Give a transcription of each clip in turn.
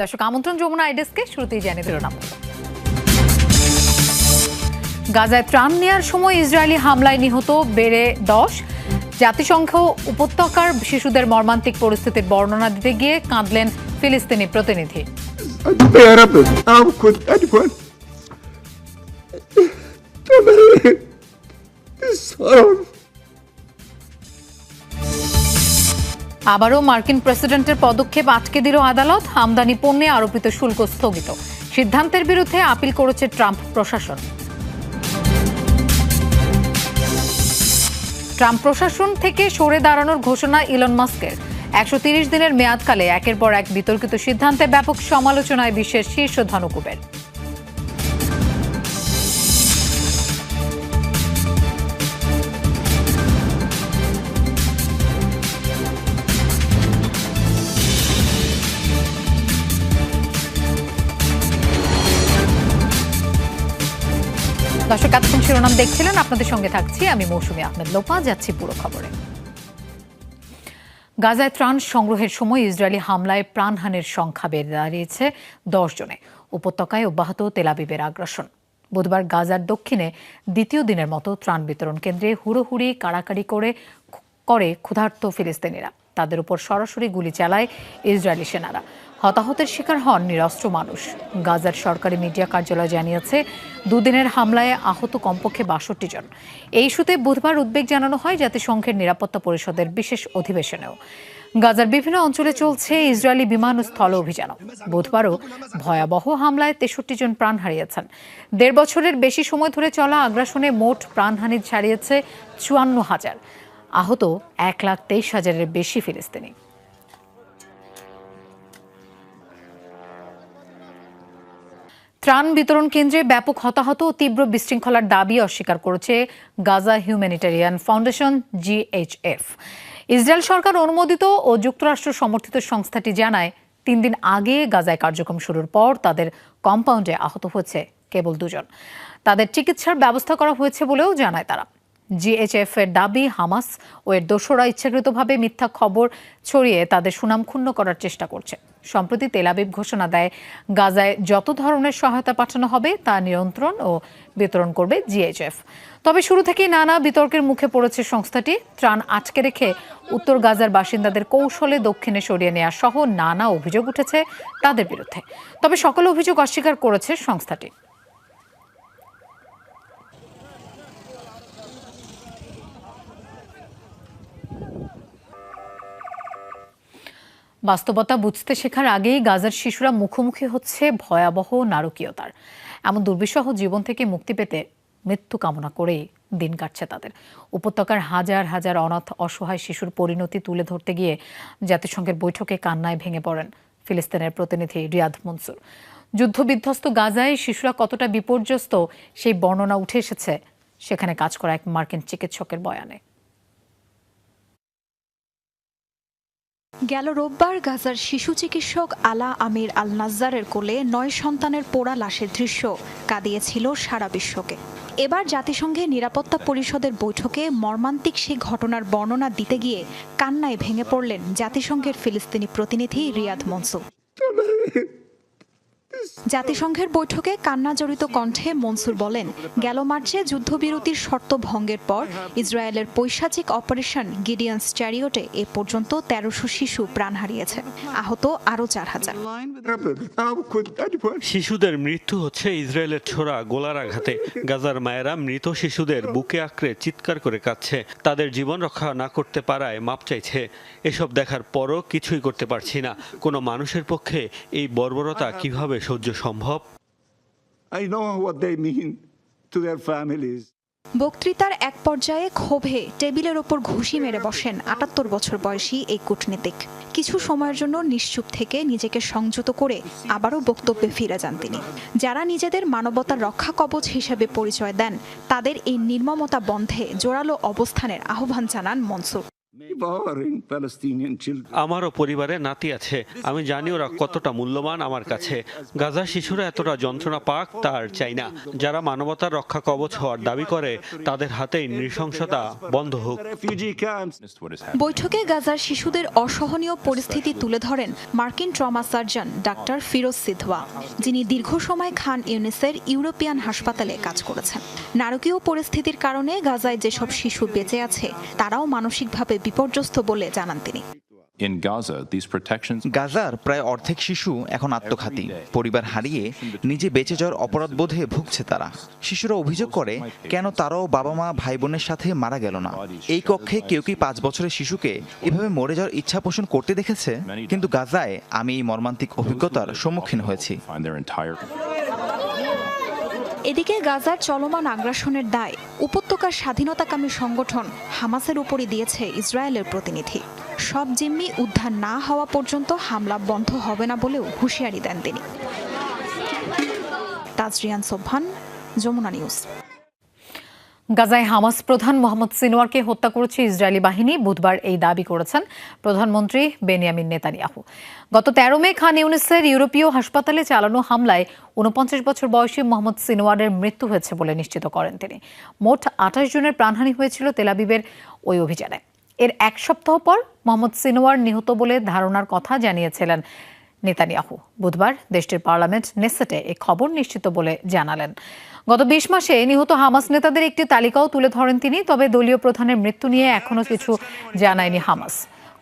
দর্শক আমন্ত্রণ যমুনা আইডেসকে শুরুতেই জানিয়ে দিল নাম গাজায় ত্রাণ নেয়ার সময় ইসরায়েলি হামলায় নিহত বেড়ে দশ জাতিসংঘ উপত্যকার শিশুদের মর্মান্তিক পরিস্থিতির বর্ণনা দিতে গিয়ে কাঁদলেন ফিলিস্তিনি প্রতিনিধি আবারও মার্কিন প্রেসিডেন্টের পদক্ষেপ আটকে দিল আদালত, আমদানি পণ্যে আরোপিত শুল্ক স্থগিত। সিদ্ধান্তের বিরুদ্ধে আপিল করেছে ট্রাম্প প্রশাসন। ট্রাম্প প্রশাসন থেকে সরে দাঁড়ানোর ঘোষণা ইলন মাস্কের। একশো দিনের মেয়াদকালে একের পর এক বিতর্কিত সিদ্ধান্তে ব্যাপক সমালোচনায় বিশ্বের শীর্ষ ধনকুবের। দর্শক, এতক্ষণ শিরোনাম দেখছিলেন। আপনাদের সঙ্গে থাকছি আমি মৌসুমী আহমেদ লোপা, যাচ্ছি পুরো খবরে। গাজায় ত্রাণ সংগ্রহের সময় ইসরায়েলি হামলায় প্রাণহানির সংখ্যা বেড়ে দাঁড়িয়েছে দশ জনে। উপত্যকায় অব্যাহত তেলাবিবের আগ্রাসন। বুধবার গাজার দক্ষিণে দ্বিতীয় দিনের মতো ত্রাণ বিতরণ কেন্দ্রে হুড়োহুড়ি কাড়াকাড়ি করে করে ক্ষুধার্ত ফিলিস্তিনিরা। তাদের উপর সরাসরি গুলি চালায় ইসরায়েলি সেনারা। হতাহতের শিকার হন নিরস্ত্র মানুষ। গাজার সরকারি মিডিয়া কার্যালয় জানিয়েছে, দুদিনের হামলায় আহত কমপক্ষে বাষট্টি জন। এই ইস্যুতে বুধবার উদ্বেগ জানানো হয় জাতিসংঘের নিরাপত্তা পরিষদের বিশেষ অধিবেশনেও। গাজার বিভিন্ন অঞ্চলে চলছে ইসরায়েলি বিমান স্থল অভিযান। বুধবারও ভয়াবহ হামলায় তেষট্টি জন প্রাণ হারিয়েছেন। দেড় বছরের বেশি সময় ধরে চলা আগ্রাসনে মোট প্রাণহানি ছাড়িয়েছে চুয়ান্ন হাজার। আহত এক লাখ তেইশ হাজারের বেশি ফিলিস্তিনি। ত্রাণ বিতরণ কেন্দ্রে ব্যাপক হতাহত ও তীব্র বিশৃঙ্খলার দাবি অস্বীকার করেছে Gaza humanitarian foundation GHF Israel সরকার অনুমোদিত ও যুক্তরাষ্ট্র সমর্থিত সংস্থাটি জানায়, তিন দিন আগে গাজায় কার্যক্রম শুরুর পর তাদের কম্পাউন্ডে আহত হয়েছে কেবল দুজন। তাদের চিকিৎসার ব্যবস্থা করা হয়েছে বলেও জানায় তারা। জিএইচএফ এর দাবি, হামাস ও এর দোসরা ইচ্ছাকৃতভাবে মিথ্যা খবর ছড়িয়ে তাদের সুনাম ক্ষুণ্ণ করার চেষ্টা করছে। সম্প্রতি তেলাবিব ঘোষণা দেয়, গাজায় যত ধরনের সহায়তা পাঠানো হবে তা নিয়ন্ত্রণ ও বিতরণ করবে জিএইচএফ। তবে শুরু থেকেই নানা বিতর্কের মুখে পড়েছে সংস্থাটি। ত্রাণ আটকে রেখে উত্তর গাজার বাসিন্দাদের কৌশলে দক্ষিণে সরিয়ে নেওয়া সহ নানা অভিযোগ উঠেছে তাদের বিরুদ্ধে। তবে সকল অভিযোগ অস্বীকার করেছে সংস্থাটি। বাস্তবতা বুঝতে শেখার আগেই গাজার শিশুরা মুখোমুখি হচ্ছে ভয়াবহ নারকীয়তার। এমন দুর্বিষহ জীবন থেকে মুক্তি পেতে মৃত্যু কামনা করেই দিন কাটছে তাদের। উপত্যকার হাজার হাজার অনাথ অসহায় শিশুর পরিণতি তুলে ধরতে গিয়ে জাতিসংঘের বৈঠকে কান্নায় ভেঙে পড়েন ফিলিস্তিনের প্রতিনিধি রিয়াদ মনসুর। যুদ্ধবিধ্বস্ত গাজায় শিশুরা কতটা বিপর্যস্ত সেই বর্ণনা উঠে এসেছে সেখানে কাজ করা এক মার্কিন চিকিৎসকের বয়ানে। গেল রোববার গাজার শিশু চিকিৎসক আলা আমির আল নাজ্জারের কোলে নয় সন্তানের পোড়া লাশের দৃশ্য কাঁদিয়েছিল সারা বিশ্বকে। এবার জাতিসংঘের নিরাপত্তা পরিষদের বৈঠকে মর্মান্তিক সেই ঘটনার বর্ণনা দিতে গিয়ে কান্নায় ভেঙে পড়লেন জাতিসংঘের ফিলিস্তিনি প্রতিনিধি রিয়াদ মনসুর। জাতিসংঘের বৈঠকে কান্না জড়িত কণ্ঠে মনসুর বলেন, গেল মার্চে যুদ্ধবিরতির শর্ত ভঙ্গের পর ইসরায়েলের পৈশাচিক অপারেশন গিডিয়ানস চ্যারিওটে এ পর্যন্ত তেরোশো শিশু প্রাণ হারিয়েছে। আহত আরও চার হাজার। শিশুদের মৃত্যু হচ্ছে ইসরায়েলের ছোড়া গোলার আঘাতে। গাজার মায়েরা মৃত শিশুদের বুকে আঁকড়ে চিৎকার করে কাঁদছে। তাদের জীবন রক্ষা না করতে পারায় মাপ চাইছে। এসব দেখার পরও কিছুই করতে পারছি না। কোনো মানুষের পক্ষে এই বর্বরতা কীভাবে সহ্য সম্ভব I know what they mean to their families. বক্তৃতার এক পর্যায়ে ক্ষোভে টেবিলের ওপর ঘুষি মেরে বসেন আটাত্তর বছর বয়সী এই কূটনীতিক কিছু সময়ের জন্য নিশ্চুপ থেকে নিজেকে সংযত করে আবারও বক্তব্যে ফিরে যান তিনি যারা নিজেদের মানবতার রক্ষা কবচ হিসেবে পরিচয় দেন তাদের এই নির্মমতা বন্ধে জোরালো অবস্থানের আহ্বান জানান মনসুর. আমারও পরিবারে নাতি আছে। আমি জানি ওরা কতটা মূল্যবান আমার কাছে। গাজার শিশুরা এতটা যন্ত্রণা পাক তার চাই না। যারা মানবতার রক্ষা কবচ হওয়ার দাবি করে তাদের হাতেই নৃশংসতা বন্ধ হোক. বৈঠকে গাজার শিশুদের অসহনীয় পরিস্থিতি তুলে ধরেন মার্কিন trauma surgeon doctor Feroze Sidhwa যিনি দীর্ঘ সময় খান ইউনিসের ইউরোপিয়ান হাসপাতালে কাজ করেছেন। নারকীয় পরিস্থিতির কারণে গাজায় যেসব শিশু বেঁচে আছে তারাও মানসিকভাবে বিপর্যস্ত বলে জানান তিনি। গাজার প্রায় অর্ধেক শিশু এখন আত্মঘাতী। পরিবার হারিয়ে নিজে বেঁচে যাওয়ার অপরাধবোধে ভুগছে তারা। শিশুরা অভিযোগ করে কেন তারাও বাবা মা ভাই বোনের সাথে মারা গেল না? এই কক্ষে কেউ কি পাঁচ বছরের শিশুকে এভাবে মরে যাওয়ার ইচ্ছা পোষণ করতে দেখেছে? কিন্তু গাজায় আমি এই মর্মান্তিক অভিজ্ঞতার সম্মুখীন হয়েছি। এদিকে গাজার চলমান আগ্রাসনের দায় উপত্যকার স্বাধীনতাকামী সংগঠন হামাসের উপরই দিয়েছে ইসরায়েলের প্রতিনিধি। সব জিম্মি উদ্ধার না হওয়া পর্যন্ত হামলা বন্ধ হবে না বলেও হুঁশিয়ারি দেন তিনি। তাজরিয়ান সোভান যমুনা নিউজ। গাজায় হামাস প্রধান মোহাম্মদ সিনোয়ারকে হত্যা করেছে ইসরায়েলি বাহিনী, বুধবার এই দাবি করেছেন প্রধানমন্ত্রী বেনিয়ামিন নেতানিয়াহু। গত তেরো মে খান ইউনিসের ইউরোপীয় হাসপাতালে চালানো হামলায় উনপঞ্চাশ বছর বয়সী মোহাম্মদ সিনোয়ারের মৃত্যু হয়েছে বলে নিশ্চিত করেন তিনি। মোট আঠাশ জনের প্রাণহানি হয়েছিল তেলাবিবের ওই অভিযানে। এর এক সপ্তাহ পর মোহাম্মদ সিনোয়ার নিহত বলে ধারণার কথা জানিয়েছিলেন নেতানিয়াহু। বুধবার দেশটির পার্লামেন্ট নেসেটে এ খবর নিশ্চিত বলে জানালেন। গত বিশ মাসে নিহত হামাস নেতাদের একটি তালিকাও তুলে ধরেন তিনি, তবে দলীয় প্রধানের মৃত্যু নিয়ে এখনও কিছু জানায়নি হামাস।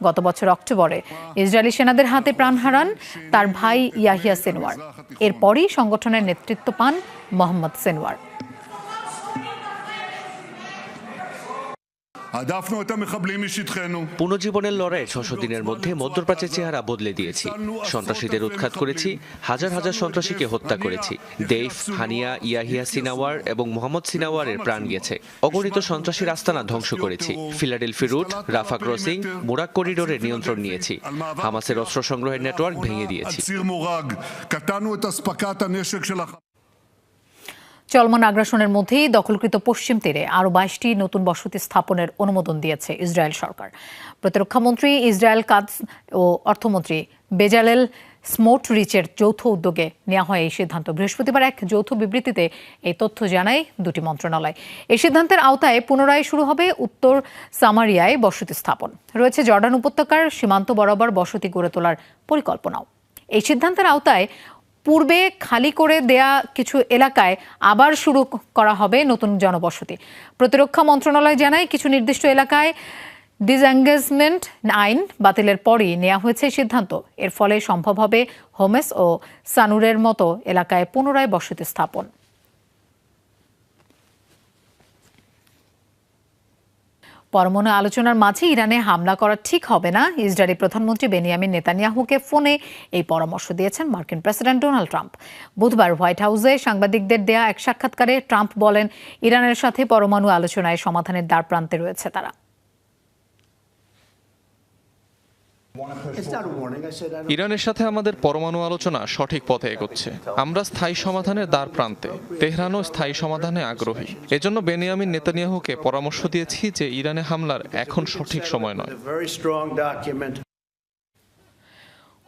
গত বছর অক্টোবরে ইসরায়েলি সেনাদের হাতে প্রাণ হারান তার ভাই ইয়াহিয়া সেনওয়ার। এরপরই সংগঠনের নেতৃত্ব পান মোহাম্মদ সেনওয়ার। পুনর্জীবনের লড়াই ছশো দিনের মধ্যে মধ্যপ্রাচ্যের চেহারা বদলে দিয়েছি। সন্ত্রাসীদের উৎখাত করেছি হাজার হাজার সন্ত্রাসীকে হত্যা করেছি। দেইফ হানিয়া ইয়াহিয়া সিনাওয়ার এবং মোহাম্মদ সিনাওয়ারের প্রাণ গেছে। অগণিত সন্ত্রাসীর আস্তানা ধ্বংস করেছি। Philadelphi route Rafah crossing Morag করিডোরের নিয়ন্ত্রণ নিয়েছি। হামাসের অস্ত্র সংগ্রহের নেটওয়ার্ক ভেঙে দিয়েছি। চলমান আগ্রাসনের মধ্যেই দখলকৃত পশ্চিম তীরে আরও বাইশটি নতুন বসতি স্থাপনের অনুমোদন দিয়েছে ইসরায়েল সরকার। প্রতিরক্ষামন্ত্রী ইসরায়েল কাজ ও অর্থমন্ত্রী বেজালেল স্মোট রিচের যৌথ উদ্যোগে নেওয়া হয় এই সিদ্ধান্ত। বৃহস্পতিবার এক যৌথ বিবৃতিতে এই তথ্য জানায় দুটি মন্ত্রণালয়। এই সিদ্ধান্তের আওতায় পুনরায় শুরু হবে উত্তর সামারিয়ায় বসতি স্থাপন। রয়েছে জর্ডান উপত্যকার সীমান্ত বরাবর বসতি গড়ে তোলার পরিকল্পনাও। এই সিদ্ধান্তের আওতায় পূর্বে খালি করে দেয়া কিছু এলাকায় আবার শুরু করা হবে নতুন জনবসতি। প্রতিরক্ষা মন্ত্রণালয় জানায়, কিছু নির্দিষ্ট এলাকায় ডিসএঙ্গেজমেন্ট আইন বাতিলের পরই নেওয়া হয়েছে সিদ্ধান্ত। এর ফলে সম্ভব হবে হোমেস ও সানুরের মতো এলাকায় পুনরায় বসতি স্থাপন। পরমাণু আলোচনার মাঝে ইরানে হামলা করা ঠিক হবে না। ইসরায়েলি প্রধানমন্ত্রী বেনিয়ামিন নেতানিয়াহুকে ফোনে এই পরামর্শ দিয়েছেন মার্কিন প্রেসিডেন্ট ডোনাল্ড ট্রাম্প। বুধবার হোয়াইট হাউসে সাংবাদিকদের দেয়া এক সাক্ষাৎকারে ট্রাম্প বলেন, ইরানের সাথে পরমাণু আলোচনায় সমাধানের দ্বার প্রান্তে রয়েছে তারা। ইরানের সাথে আমাদের পরমাণু আলোচনা সঠিক পথে এগোচ্ছে। আমরা স্থায়ী সমাধানের দ্বার প্রান্তে তেহরানও স্থায়ী সমাধানে আগ্রহী। এজন্য বেনিয়ামিন নেতানিয়াহুকে পরামর্শ দিয়েছি যে ইরানে হামলার এখন সঠিক সময় নয়।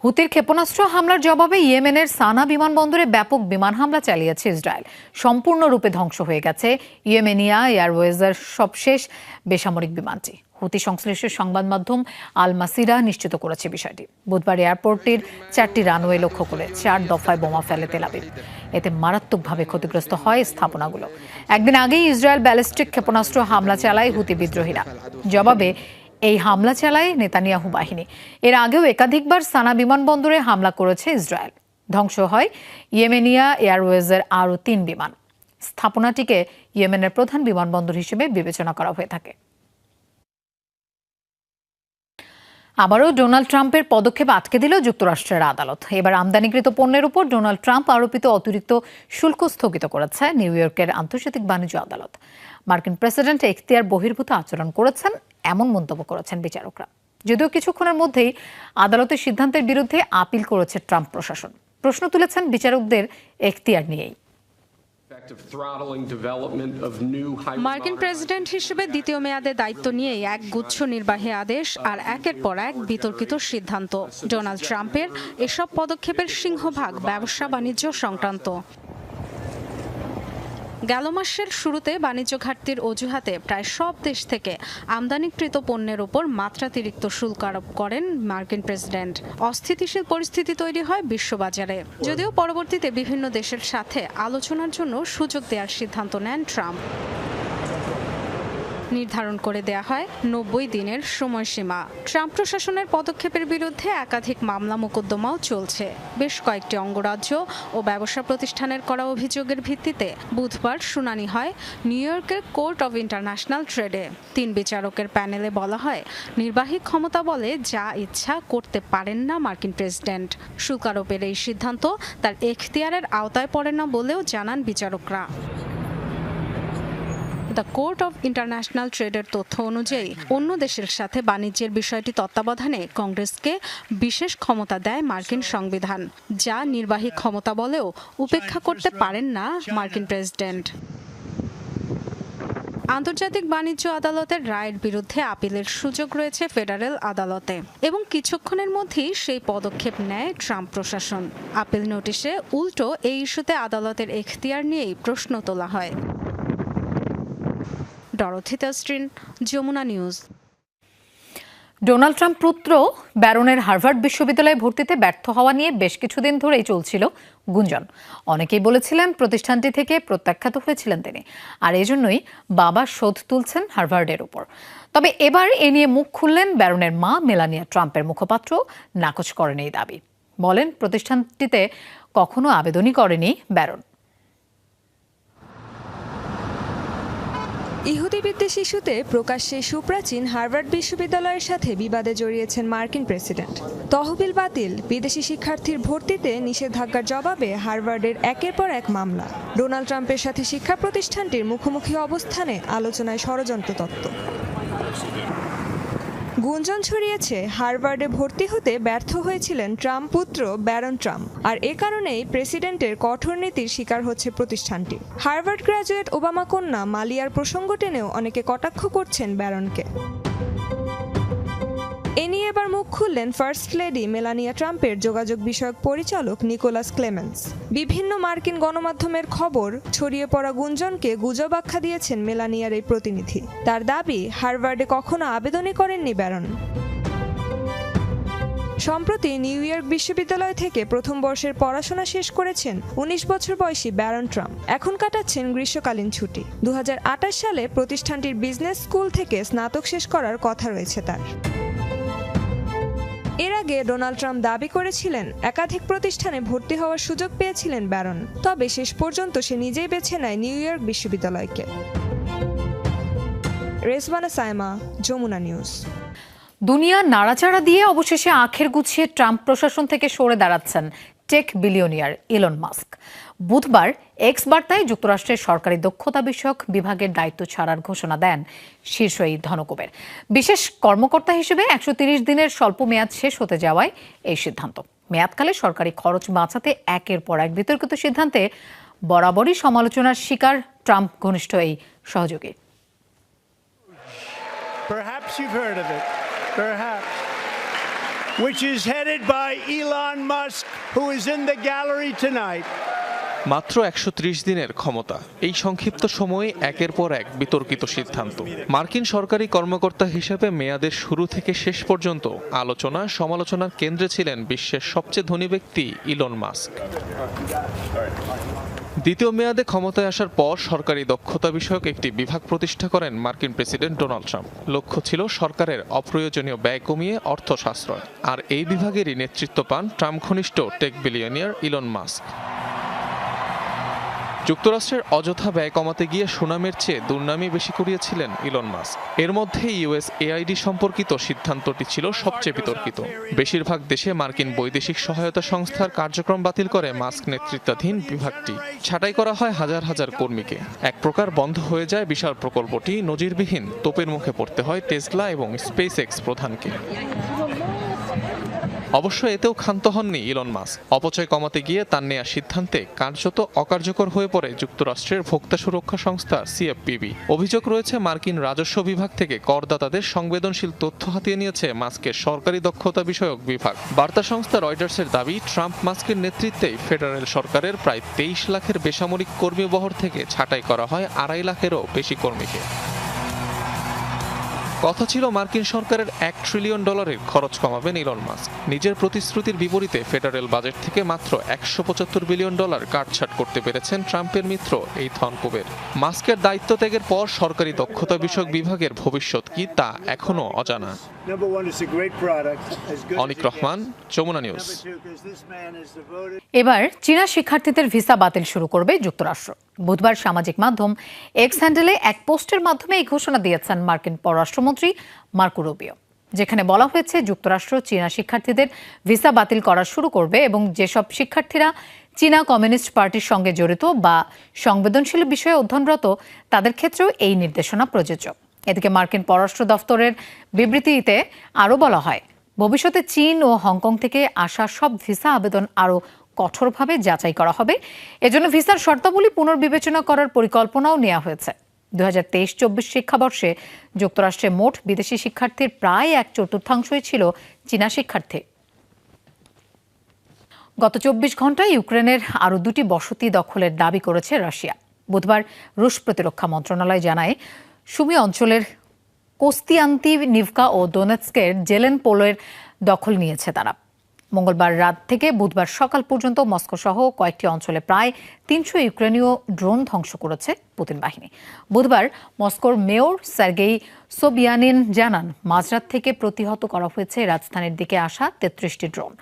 হুতির ক্ষেপণাস্ত্র হামলার জবাবে ইয়েমেনের সানা বিমানবন্দরে ব্যাপক বিমান হামলা চালিয়েছে ইসরায়েল। সম্পূর্ণরূপে ধ্বংস হয়ে গেছে ইয়েমেনিয়া এয়ারওয়েজের সবশেষ বেসামরিক বিমানটি। হুতি সংশ্লিষ্ট সংবাদ মাধ্যম আল মাসিরা নিশ্চিত করেছে বিষয়টি। বুধবার এয়ারপোর্টটির চারটি রানওয়ে লক্ষ্য করে চার দফায় বোমা ফেলে তেলাবিব এতে মারাত্মকভাবে ক্ষতিগ্রস্ত হয় স্থাপনাগুলো। একদিন আগেই ইসরায়েল ব্যালিস্টিক ক্ষেপণাস্ত্র হামলা চালায় হুতি বিদ্রোহীরা। জবাবে, এই হামলা চালায় নেতানিয়াহু বাহিনী। এর আগেও একাধিকবার সানা বিমানবন্দরে হামলা করেছে ইসরায়েল। ধ্বংস হয় ইয়েমেনিয়া এয়ারওয়েজের আরও তিন বিমান। স্থাপনাটিকে ইয়েমেনের প্রধান বিমানবন্দর হিসেবে বিবেচনা করা হয়ে থাকে। আবারও ডোনাল্ড ট্রাম্পের পদক্ষেপ আটকে দিল যুক্তরাষ্ট্রের আদালত। এবার আমদানিকৃত পণ্যের উপর ডোনাল্ড ট্রাম্প আরোপিত অতিরিক্ত শুল্ক স্থগিত করেছে নিউ ইয়র্কের আন্তর্জাতিক বাণিজ্য আদালত। মার্কিন প্রেসিডেন্ট এখতিয়ার বহির্ভূত আচরণ করেছেন, এমন মন্তব্য করেছেন বিচারকরা। যদিও কিছুক্ষণের মধ্যেই আদালতের সিদ্ধান্তের বিরুদ্ধে আপিল করেছে ট্রাম্প প্রশাসন। প্রশ্ন তুলেছেন বিচারকদের এখতিয়ার নিয়েই। মার্কিন প্রেসিডেন্ট হিসেবে দ্বিতীয় মেয়াদে দায়িত্ব নিয়েই এক গুচ্ছ নির্বাহী আদেশ আর একের পর এক বিতর্কিত সিদ্ধান্ত। ডোনাল্ড ট্রাম্পের এসব পদক্ষেপের সিংহভাগ ব্যবসা বাণিজ্য সংক্রান্ত। গেল মাসের শুরুতে বাণিজ্য ঘাটতির অজুহাতে প্রায় সব দেশ থেকে আমদানিকৃত পণ্যের ওপর মাত্রাতিরিক্ত শুল্ক আরোপ করেন মার্কিন প্রেসিডেন্ট। অস্থিতিশীল পরিস্থিতি তৈরি হয় বিশ্ববাজারে। যদিও পরবর্তীতে বিভিন্ন দেশের সাথে আলোচনার জন্য সুযোগ দেওয়ার সিদ্ধান্ত নেন ট্রাম্প। নির্ধারণ করে দেয়া হয় নব্বই দিনের সময়সীমা। ট্রাম্প প্রশাসনের পদক্ষেপের বিরুদ্ধে একাধিক মামলা মোকদ্দমাও চলছে। বেশ কয়েকটি অঙ্গরাজ্য ও ব্যবসা প্রতিষ্ঠানের করা অভিযোগের ভিত্তিতে বুধবার শুনানি হয় নিউ ইয়র্কের কোর্ট অব ইন্টারন্যাশনাল ট্রেডে। তিন বিচারকের প্যানেলে বলা হয়, নির্বাহী ক্ষমতা বলে যা ইচ্ছা করতে পারেন না মার্কিন প্রেসিডেন্ট। শুল্ক আরোপের এই সিদ্ধান্ত তার এখতিয়ারের আওতায় পড়ে না বলেও জানান বিচারকরা। দ্য কোর্ট অফ ইন্টারন্যাশনাল ট্রেডের তথ্য অনুযায়ী, অন্য দেশের সাথে বাণিজ্যের বিষয়টি তত্ত্বাবধানে কংগ্রেসকে বিশেষ ক্ষমতা দেয় মার্কিন সংবিধান, যা নির্বাহী ক্ষমতা বলেও উপেক্ষা করতে পারেন না মার্কিন প্রেসিডেন্ট। আন্তর্জাতিক বাণিজ্য আদালতের রায়ের বিরুদ্ধে আপিলের সুযোগ রয়েছে ফেডারেল আদালতে এবং কিছুক্ষণের মধ্যেই সেই পদক্ষেপ নেয় ট্রাম্প প্রশাসন। আপিল নোটিশে উল্টো এই ইস্যুতে আদালতের এখতিয়ার নিয়েই প্রশ্ন তোলা হয়। ডরথি তাস্ট্রিন যমুনা নিউজ। ডোনাল্ড ট্রাম্প পুত্র ব্যারনের হার্ভার্ড বিশ্ববিদ্যালয়ে ভর্তিতে ব্যর্থ হওয়া নিয়ে বেশ কিছুদিন ধরেই চলছিল গুঞ্জন। অনেকেই বলেছিলেন প্রতিষ্ঠানটি থেকে প্রত্যাখ্যাত হয়েছিলেন তিনি, আর এজন্যই বাবা শোধ তুলছেন হার্ভার্ডের উপর। তবে এবার এ নিয়ে মুখ খুললেন ব্যারনের মা মেলানিয়া ট্রাম্পের মুখপাত্র, নাকচ করেন এই দাবি। বলেন, প্রতিষ্ঠানটিতে কখনো আবেদনই করেনি ব্যারন। ইহুদি বিদ্বেষ ইস্যুতে প্রকাশ্যে সুপ্রাচীন হার্ভার্ড বিশ্ববিদ্যালয়ের সাথে বিবাদে জড়িয়েছেন মার্কিন প্রেসিডেন্ট। তহবিল বাতিল, বিদেশি শিক্ষার্থীর ভর্তিতে নিষেধাজ্ঞার জবাবে হার্ভার্ডের একের পর এক মামলা। ডোনাল্ড ট্রাম্পের সাথে শিক্ষা প্রতিষ্ঠানটির মুখোমুখি অবস্থানে আলোচনায় ষড়যন্ত্র তত্ত্ব। গুঞ্জন ছড়িয়েছে। হার্ভার্ডে ভর্তি হতে ব্যর্থ হয়েছিলেন ট্রাম্প পুত্র ব্যারন ট্রাম্প। আর এ কারণেই প্রেসিডেন্টের কঠোর নীতির শিকার হচ্ছে প্রতিষ্ঠানটি। হার্ভার্ড গ্র্যাজুয়েট ওবামা কন্যা মালিয়ার প্রসঙ্গ টেনেও অনেকে কটাক্ষ করছেন ব্যারনকে। মুখ খুললেন ফার্স্ট লেডি মেলানিয়া ট্রাম্পের যোগাযোগ বিষয়ক পরিচালক নিকোলাস ক্লেমেন্স। বিভিন্ন মার্কিন গণমাধ্যমের খবর ছড়িয়ে পড়া গুঞ্জনকে গুজব আখ্যা দিয়েছেন মেলানিয়ার এই প্রতিনিধি। তার দাবি, হার্ভার্ডে কখনো আবেদনই করেননি ব্যারন। সম্প্রতি নিউ ইয়র্ক বিশ্ববিদ্যালয় থেকে প্রথম বর্ষের পড়াশোনা শেষ করেছেন উনিশ বছর বয়সী ব্যারন ট্রাম্প। এখন কাটাচ্ছেন গ্রীষ্মকালীন ছুটি। দু হাজার আটাশ সালে প্রতিষ্ঠানটির বিজনেস স্কুল থেকে স্নাতক শেষ করার কথা রয়েছে তার। এর আগে ডোনাল্ড ট্রাম্প দাবি করেছিলেন, একাধিক প্রতিষ্ঠানে ভর্তি হওয়ার সুযোগ পেয়েছিলেন ব্যারন। তবে শেষ পর্যন্ত সে নিজেই বেছে নেয় নিউ ইয়র্ক বিশ্ববিদ্যালয়কে। রেসবানা সাইমা, যমুনা নিউজ। দুনিয়া নাড়াচাড়া দিয়ে অবশেষে আখের গুছিয়ে ট্রাম্প প্রশাসন থেকে সরে দাঁড়াচ্ছেন। টেক বিলিয়নিয়ার ইলন মাস্ক বুধবার এক্স বার্তায় যুক্তরাষ্ট্রের সরকারি দক্ষতা বিষয়ক বিভাগের দায়িত্ব ছাড়ার ঘোষণা দেন শীর্ষ এই ধনকুবের বিশেষ কর্মকর্তা হিসেবে একশো দিনের স্বল্প মেয়াদ শেষ হতে যাওয়ায় এই সিদ্ধান্ত মেয়াদকালে সরকারি খরচ বাঁচাতে একের পর এক বিতর্কিত সিদ্ধান্তে বরাবরই সমালোচনার শিকার ট্রাম্প ঘনিষ্ঠ এই সহযোগী Perhaps you've heard of it. Perhaps. Which is headed by Elon Musk, who is in the gallery tonight. মাত্র একশো ত্রিশ দিনের ক্ষমতা। এই সংক্ষিপ্ত সময়ে একের পর এক বিতর্কিত সিদ্ধান্ত। মার্কিন সরকারি কর্মকর্তা হিসেবে মেয়াদের শুরু থেকে শেষ পর্যন্ত আলোচনা সমালোচনার কেন্দ্রে ছিলেন বিশ্বের সবচেয়ে ধনী ব্যক্তি ইলন মাস্ক। দ্বিতীয় মেয়াদে ক্ষমতায় আসার পর সরকারি দক্ষতা বিষয়ক একটি বিভাগ প্রতিষ্ঠা করেন মার্কিন প্রেসিডেন্ট ডোনাল্ড ট্রাম্প। লক্ষ্য ছিল সরকারের অপ্রয়োজনীয় ব্যয় কমিয়ে অর্থ সাশ্রয় আর এই বিভাগেরই নেতৃত্ব পান ট্রাম্প ঘনিষ্ঠ টেক বিলিয়নিয়ার ইলন মাস্ক। যুক্তরাষ্ট্রের অযথা ব্যয় কমাতে গিয়ে সুনামের চেয়ে দুর্নামই বেশি করিয়েছিলেন ইলন মাস্ক। এর মধ্যে ইউএস এআইডি সম্পর্কিত সিদ্ধান্তটি ছিল সবচেয়ে বিতর্কিত। বেশিরভাগ দেশে মার্কিন বৈদেশিক সহায়তা সংস্থার কার্যক্রম বাতিল করে মাস্ক নেতৃত্বাধীন বিভাগটি। ছাঁটাই করা হয় হাজার হাজার কর্মীকে। এক প্রকার বন্ধ হয়ে যায় বিশাল প্রকল্পটি। নজিরবিহীন তোপের মুখে পড়তে হয় টেসলা এবং স্পেস এক্স প্রধানকে। অবশ্য এতেও ক্ষান্ত হননি ইলন মাস্ক। অপচয় কমাতে গিয়ে তার নেয়া সিদ্ধান্তে কার্যত অকার্যকর হয়ে পড়ে যুক্তরাষ্ট্রের ভোক্তা সুরক্ষা সংস্থা সিএফপিবি। অভিযোগ রয়েছে, মার্কিন রাজস্ব বিভাগ থেকে করদাতাদের সংবেদনশীল তথ্য হাতিয়ে নিয়েছে মাস্কের সরকারি দক্ষতা বিষয়ক বিভাগ। বার্তা সংস্থা রয়টার্সের দাবি, ট্রাম্প মাস্কের নেতৃত্বেই ফেডারেল সরকারের প্রায় তেইশ লাখের বেসামরিক কর্মী বহর থেকে ছাঁটাই করা হয় আড়াই লাখেরও বেশি কর্মীকে। কথা ছিল মার্কিন সরকারের এক ট্রিলিয়ন ডলারের খরচ কমাবেন ইলন মাস্ক নিজের প্রতিশ্রুতির বিপরীতে ফেডারেল বাজেট থেকে মাত্র একশো পঁচাত্তর বিলিয়ন ডলার কাটছাট করতে পেরেছেন ট্রাম্পের মিত্র এই থনকুবের মাস্কের দায়িত্ব ত্যাগের পর সরকারি দক্ষতা বিষয়ক বিভাগের ভবিষ্যৎ কি তা এখনও অজানা। Number one, it's a great product. As good Anik Rahman Jamuna news. এবার চীনা শিক্ষার্থীদের ভিসা বাতিল শুরু করবে যুক্তরাষ্ট্র বুধবার সামাজিক মাধ্যম এক্স হ্যান্ডেলে এক পোস্টের মাধ্যমে এই ঘোষণা দিয়েছেন মার্কিন পররাষ্ট্রমন্ত্রী মার্কো রুবিও যেখানে বলা হয়েছে যুক্তরাষ্ট্র চীনা শিক্ষার্থীদের ভিসা বাতিল করা শুরু করবে এবং যেসব শিক্ষার্থীরা চীনা কমিউনিস্ট পার্টির সঙ্গে জড়িত বা সংবেদনশীল বিষয়ে অধ্যয়নরত তাদের ক্ষেত্রেও এই নির্দেশনা প্রযোজ্য এদিকে মার্কিন পররাষ্ট্র দফতরের বিবৃতিতে আরও বলা হয়, ভবিষ্যতে চীন ও হংকং থেকে আসা সব ভিসা আবেদন আরও কঠোরভাবে যাচাই করা হবে। এজন্য ভিসার শর্তাবলী পুনর্বিবেচনা করার পরিকল্পনাও নেওয়া হয়েছে। দু হাজার তেইশ চব্বিশ শিক্ষাবর্ষে যুক্তরাষ্ট্রে মোট বিদেশি শিক্ষার্থীর প্রায় এক চতুর্থাংশই ছিল চীনা শিক্ষার্থী। গত চব্বিশ ঘন্টায় ইউক্রেনের আরও দুটি বসতি দখলের দাবি করেছে রাশিয়া। বুধবার রুশ প্রতিরক্ষা মন্ত্রণালয় জানায় সুমি অঞ্চলের কোস্তিয়ান্তি, নিভকা ও দোনেৎস্কের জেলেন পোলের দখল নিয়েছে তারা। মঙ্গলবার রাত থেকে বুধবার সকাল পর্যন্ত মস্কো সহ কয়েকটি অঞ্চলে প্রায় তিনশো ইউক্রেনীয় ড্রোন ধ্বংস করেছে পুতিন বাহিনী। বুধবার মস্কোর মেয়র সার্গেই সোবিয়ানিন জানান, মাঝরাত থেকে প্রতিহত করা হয়েছে রাজধানীর দিকে আসা তেত্রিশটি ড্রোন।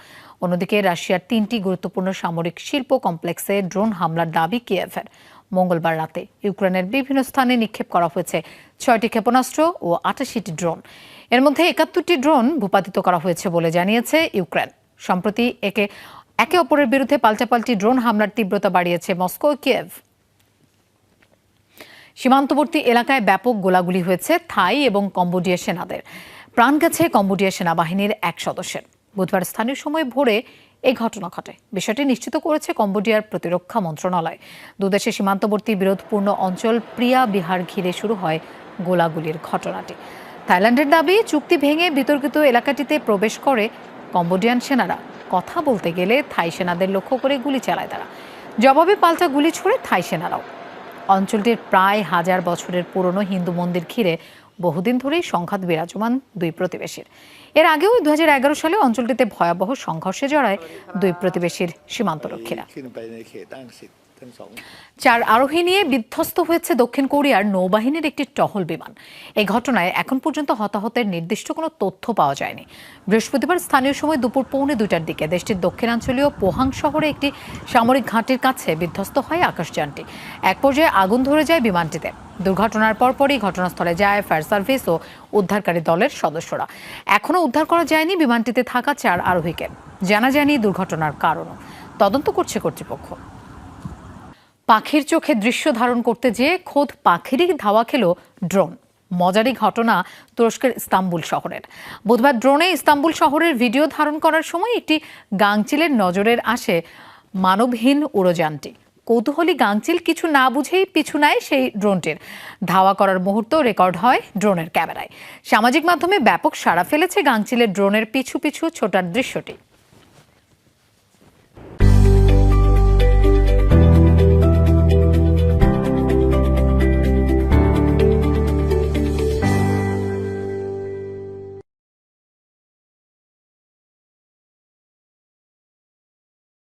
অন্যদিকে রাশিয়ার তিনটি গুরুত্বপূর্ণ সামরিক শিল্প কমপ্লেক্সে ড্রোন হামলার দাবি কিয়েভের। মঙ্গলবার রাতে ইউক্রেনের বিভিন্ন স্থানে নিক্ষেপ করা হয়েছে। ছয়টি ক্ষেপণাস্ত্র ও আটাশিটি ড্রোন। এর মধ্যে একাত্তরটি ড্রোন ভূপাতিত করা হয়েছে বলে জানিয়েছে ইউক্রেন। সম্প্রতি একে একে অপরের বিরুদ্ধে পাল্টাপাল্টি ড্রোন হামলার তীব্রতা বাড়িয়েছে মস্কো ও কিয়েভ। সীমান্তবর্তী এলাকায় ব্যাপক গোলাগুলি হয়েছে থাই এবং কম্বোডিয়া সেনাদের। প্রাণ গেছে কম্বোডিয়া সেনাবাহিনীর এক সদস্যের। বুধবার স্থানীয় সময় ভোরে এই ঘটনা ঘটে। বিষয়টি নিশ্চিত করেছে কম্বোডিয়ার প্রতিরক্ষা মন্ত্রণালয়। দুদেশের সীমান্তবর্তী বিরোধপূর্ণ অঞ্চল প্রিয়া বিহার ঘিরে শুরু হয় গোলাগুলির ঘটনাটি। থাইল্যান্ডের দাবি, চুক্তি ভেঙে বিতর্কিত এলাকাটিতে প্রবেশ করে কম্বোডিয়ান সেনারা। কথা বলতে গেলে থাই সেনাদের লক্ষ্য করে গুলি চালায় তারা। জবাবে পাল্টা গুলি ছুড়ে থাই সেনারাও। অঞ্চলটির প্রায় হাজার বছরের পুরনো হিন্দু মন্দির ঘিরে বহুদিন ধরেই সংঘাত বিরাজমান দুই প্রতিবেশীর। এর আগেও দুই হাজার এগারো সালে অঞ্চলটিতে ভয়াবহ সংঘর্ষে জড়ায় দুই প্রতিবেশীর সীমান্তরক্ষীরা। চার আরোহী নিয়ে বিধ্বস্ত হয়েছে দক্ষিণ কোরিয়ার নৌবাহিনীর একটি টহল বিমান। এই ঘটনায় এখন পর্যন্ত হতাহতের নির্দিষ্ট কোনো তথ্য পাওয়া যায়নি। বৃহস্পতিবার স্থানীয় সময় দুপুর পৌনে দুইটার দিকে দেশটির দক্ষিণাঞ্চলীয় পোহাং শহরে একটি সামরিক ঘাঁটির কাছে বিধ্বস্ত হয় আকাশযানটি এক পর্যায়ে আগুন ধরে যায় বিমানটিতে। দুর্ঘটনার পরপরই ঘটনাস্থলে যায় ফায়ার সার্ভিস ও উদ্ধারকারী দলের সদস্যরা। এখনও উদ্ধার করা যায়নি বিমানটিতে থাকা চার আরোহীকে। জানা যায়নি দুর্ঘটনার কারণও। তদন্ত করছে কর্তৃপক্ষ। পাখির চোখে দৃশ্য ধারণ করতে যেয়ে খোদ পাখিরই ধাওয়া খেল ড্রোন। মজারি ঘটনা তুরস্কের ইস্তাম্বুল শহরের। বুধবার ড্রোনে ইস্তাম্বুল শহরের ভিডিও ধারণ করার সময় একটি গাংচিলের নজরের আসে মানবহীন উড়োযানটি কৌতূহলী গাংচিল কিছু না বুঝেই পিছু নেয় সেই ড্রোনটির। ধাওয়া করার মুহূর্ত রেকর্ড হয় ড্রোনের ক্যামেরায়। সামাজিক মাধ্যমে ব্যাপক সাড়া ফেলেছে গাংচিলের ড্রোনের পিছু পিছু ছোটার দৃশ্যটি।